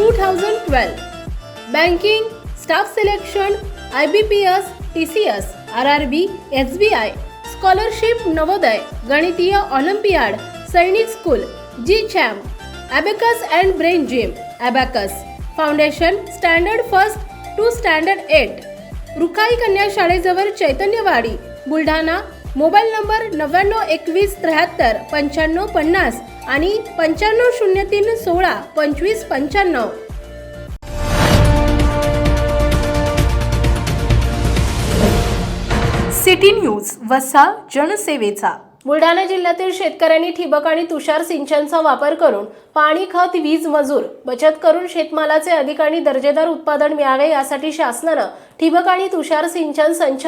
2012 banking staff selection I B P S T C S R R B S B I scholarship Navodaya गणितीय olympiad Sainik school G champ abacus and brain gym abacus foundation standard first to standard eight Rukhai कन्या शाळेजवळ Chaitanyawadi Buldhana mobile number नव्याण्णव एकवीस त्र्याहत्तर पंच्याण्णव पन्नास आणि पंच्याण्णव शून्य तीन सोळा पंचवीस पंच्याण्णव. सिटी न्यूज वसा जनसेवेचा. बुलढाणा जिल्ह्यातील शेतकऱ्यांनी ठिबक आणि तुषार सिंचनचा वापर करून पाणी खत वीज मजूर बचत करून शेतमालाचे अधिक आणि दर्जेदार उत्पादन मिळावे यासाठी शासनानं ठिबक आणि तुषार सिंचन संच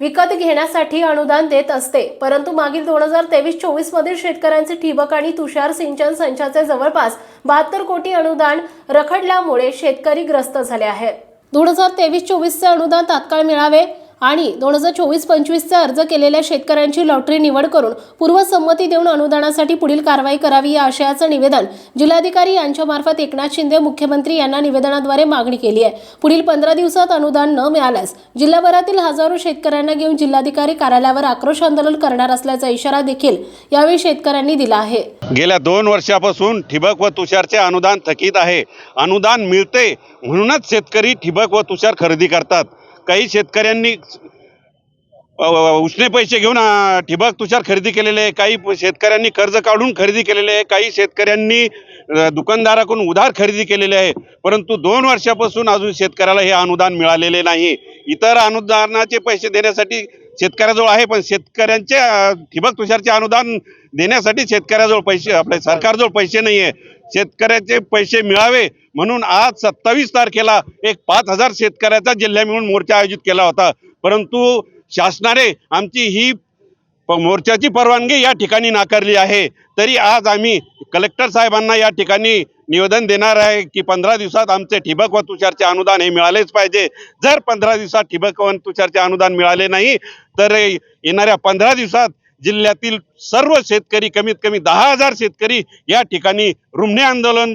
विकत घेण्यासाठी अनुदान देत असते. परंतु मागील दोन हजार तेवीस चोवीस मधील शेतकऱ्यांचे ठिबक आणि तुषार सिंचन संचाचे जवळपास बहात्तर कोटी अनुदान रखडल्यामुळे शेतकरी ग्रस्त झाले आहेत. दोन हजार तेवीस चोवीसचे अनुदान तात्काळ मिळावे आणि दोन हजार चोवीस पंचवीसचा अर्ज केलेल्या शेतकऱ्यांची लॉटरी निवड करून पूर्वसंमती देऊन अनुदानासाठी पुढील कारवाई करावी या आशयाचं निवेदन जिल्हाधिकारी यांच्यामार्फत एकनाथ शिंदे मुख्यमंत्री यांना निवेदनाद्वारे मागणी केली आहे. पुढील पंधरा दिवसात अनुदान न मिळाल्यास जिल्हाभरातील हजारो शेतकऱ्यांना घेऊन जिल्हाधिकारी कार्यालयावर आक्रोश आंदोलन करणार असल्याचा इशारा देखील यावेळी शेतकऱ्यांनी दिला आहे. गेल्या दोन वर्षापासून ठिबक व तुषारचे अनुदान थकीत आहे. अनुदान मिळते म्हणूनच शेतकरी ठिबक व तुषार खरेदी करतात. काही शेतकऱ्यांनी अ, उसने पैसे घेऊन ठिबक तुषार खरेदी केलेले आहे काही शेतकऱ्यांनी कर्ज काढून खरेदी केलेले आहे काही शेतकऱ्यांनी दुकानदाराकडून उधार खरेदी केलेले आहे परंतु दोन वर्षापासून अजून शेतकऱ्याला हे अनुदान मिळालेले नाही. इतर अनुदानाचे पैसे देण्यासाठी शेतकऱ्याजवळ आहे पण शेतकऱ्यांचे ठिबक तुषारचे अनुदान देण्यासाठी शेतकऱ्याजवळ पैसे आपल्या सरकारजवळ पैसे नाही आहे शेतकऱ्याचे पैसे मिळावे म्हणून आज सत्तावीस तारखेला एक पाच हजार शेतकऱ्याचा जिल्हा मिळून मोर्चा आयोजित केला होता. परंतु शासनाने आमची ही मोर्चाची परवानगी या ठिकाणी नाकारली आहे. तरी आज आम्ही कलेक्टर साहेबांना या ठिकाणी निवेदन देणार आहे की पंधरा दिवसात आमचे ठिबक व तुषारचे अनुदान हे मिळालेच पाहिजे. जर पंधरा दिवसात ठिबक व तुषारचे अनुदान मिळाले नाही तर येणाऱ्या पंधरा दिवसात जिल्ह्यातील सर्व शेतकरी कमीत कमी दहा हजार शेतकरी या ठिकाणी रुमणे आंदोलन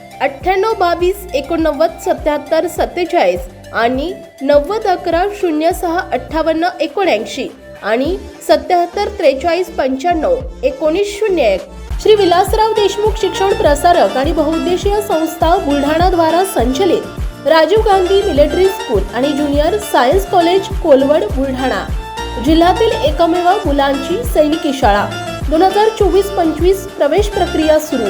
अठ्ठ्याण्णव बावीस एकोणनव्वद सत्याहत्तर सत्तेचाळीस आणि नव्वद अकरा शून्य सहा अठ्ठावन्न एकोणऐंशी आणि सत्याहत्तर त्रेचाळीस पंच्याण्णव एकोणीस शून्य एक. श्री विलासराव देशमुख शिक्षण प्रसारक आणि बहुउद्देशीय संस्था बुलढाणाद्वारा संचलित राजीव गांधी मिलिटरी स्कूल आणि junior science college Kolwad Buldhana. जिल्ह्यातील एकमेव मुलांची सैनिकी शाळा. दोन हजार चोवीस पंचवीस प्रवेश प्रक्रिया सुरू.